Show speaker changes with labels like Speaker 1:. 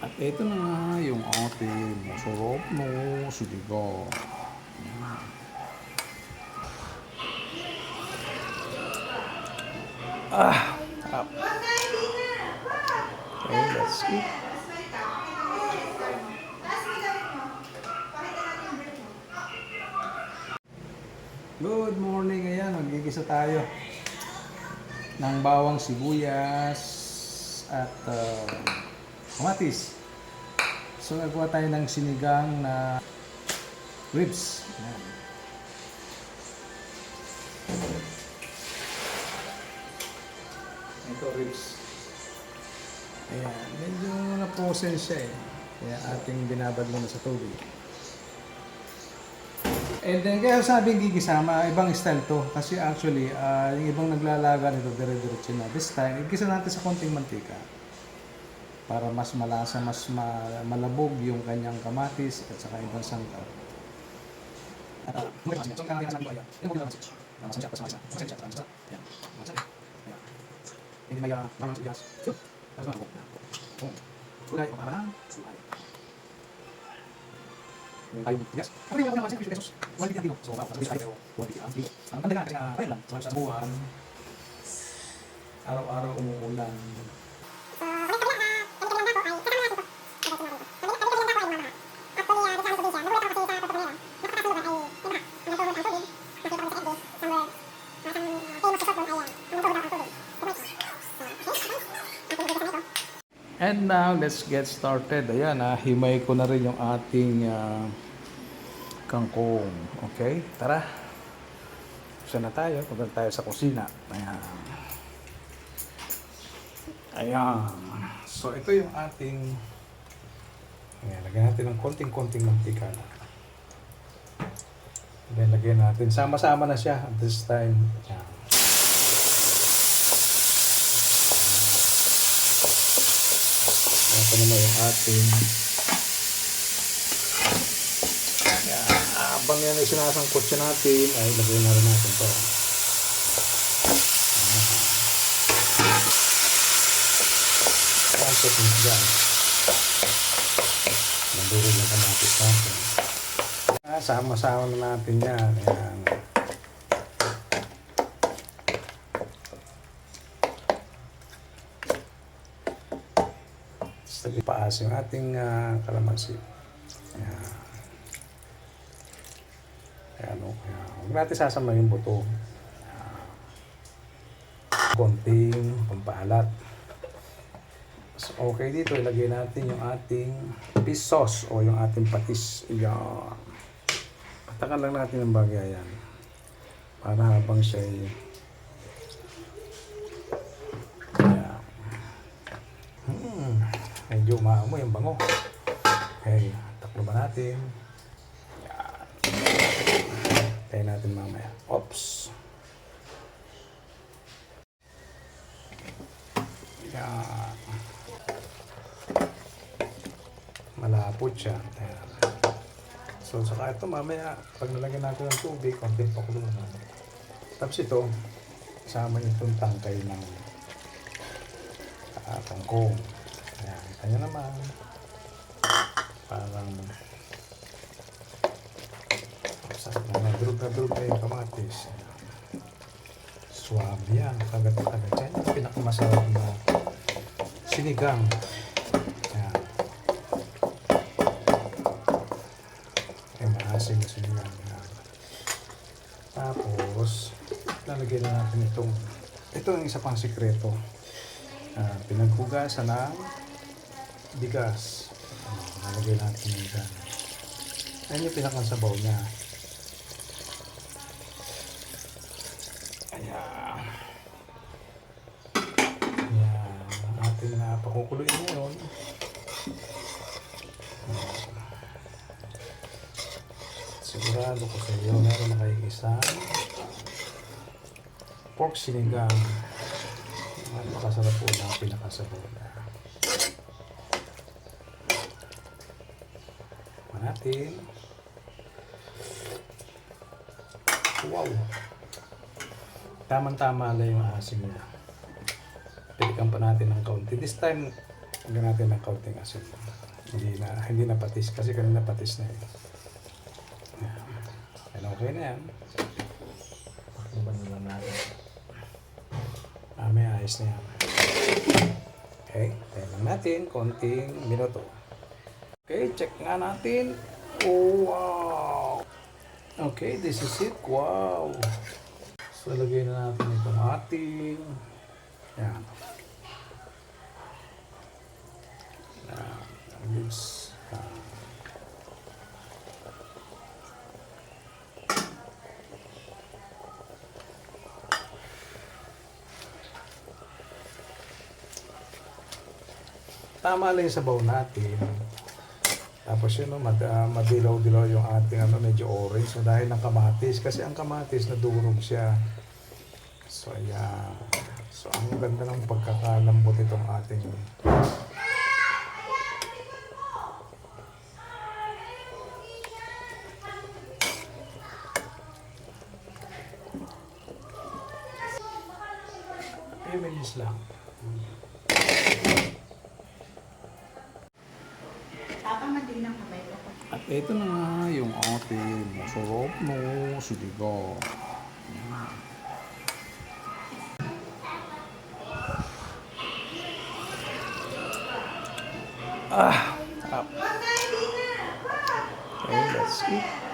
Speaker 1: At ito na nga yung ating masarap no siligaw. Ah, up. Okay, let's eat. Good morning. Ayan, magigisa tayo ng bawang sibuyas at uh, kamatis. So, nagawa tayo ng sinigang na ribs. Ayan. Ito, ribs. Ayan, medyo na-frozen siya eh. Kaya ating binabad muna sa tubig. And then, kaya sabing gigisama, ibang style to. Kasi actually, ah, yung ibang naglalaga nito, dire-diretso na. This time, igisa natin sa konting mantika. Para mas malasa, mas ma- malabog yung kanyang kamatis at saka ibang sangkap. At, ah, muli pa kasi, so, kailangan natin ito, ayan. Yan, muli lang kasi. Ah, masansya, pas masansya. Masansya, masansya. Ayan, masansya. Ayan. Hindi may, ah, mamang sibuyas. So, tapos mga buhok. Oh. Sulay, o parang, sulay. Yung tayong bigas. Ako rin ako naman sa pesos. 150 ang kilo. So, wow, sabi sa pero 150 ang kilo. Ang tanda kasi na, ayun lang, sa sa buwan, araw-araw umuulan. And now, let's get started. Ayan, ah, himay ko na rin yung ating ah, kangkong. Okay, tara. Usa na tayo. Punta tayo sa kusina. Ayan. Ayan. So, ito yung ating... Ayan, lagyan natin ng konting-konting mantika na. Then, lagyan natin. Sama-sama na siya at this time. Ayan. Ito naman yung ating Ayan. Habang yan ay sinasangkot siya natin, ay lagay na rin natin ito. Sangkot mo dyan. Madurog yung kamatis natin. Sama-sama na natin yan. Ayan. Paas yung ating ah, kalamansi. Ayan. Ayan, o. Ayan. Huwag natin sasama yung buto. Ayan. Konting pampalat. So, okay dito, ilagay natin yung ating fish o yung ating patis. Ayan. Patakan lang natin ang bagay yan. Para habang siya Medyo umaamoy yung bango. Okay, taklo ba natin? Yan. Tayo natin mamaya. Oops. Yan. Malapot siya. Ayan. So, saka ito mamaya, pag nalagyan natin ng tubig, konting pakulo na. Tapos ito, kasama niyo itong tangkay ng uh, kangkong. Ayan, naman. Parang sakit na nadrug na drug na yung kamatis. Suwabe yan. Kagat na kagat. Yan yung pinakamasarap na sinigang. Ayan. Ay, maasim na sinigang. Ayan. Tapos, lalagyan na natin itong ito ang isa pang sikreto. Ah, pinaghugasan ng bigas. Ah, nalagay natin yung dyan. Ayan yung pinakasabaw niya. Ayan. Ayan. Ang ating na ngayon. Ayan. Sigurado ko sa iyo, meron na kayong isang pork sinigang. Napakasarap po na pinakasabaw na. Natin. Wow! Tamang-tama lang yung asim niya. Pilikan pa natin ng kaunti. This time, Lagyan natin ng kaunting asin. Hindi na, hindi na patis kasi kanina patis na eh. Yan. Okay na yan.
Speaker 2: Takbuhan na lang natin.
Speaker 1: Ah, may ayos na yan. Okay, tayo lang natin, konting minuto. Okay, check nga natin. Oh, wow! Okay, this is it. Wow! So, lagay na natin itong ating... Yan. Lips. Tama lang yung sabaw natin. Tapos yun, no, mad, ah, madilaw-dilaw yung ating ano, medyo orange. So, dahil ng kamatis. Kasi ang kamatis, nadurog siya. So, ayan. So, ang ganda ng pagkakalambot itong ating few minutes lang.
Speaker 3: Tapang na din ng kamay ko.
Speaker 1: At ito na nga yung ating masarap no siligaw. Ah, sarap. Okay, let's eat.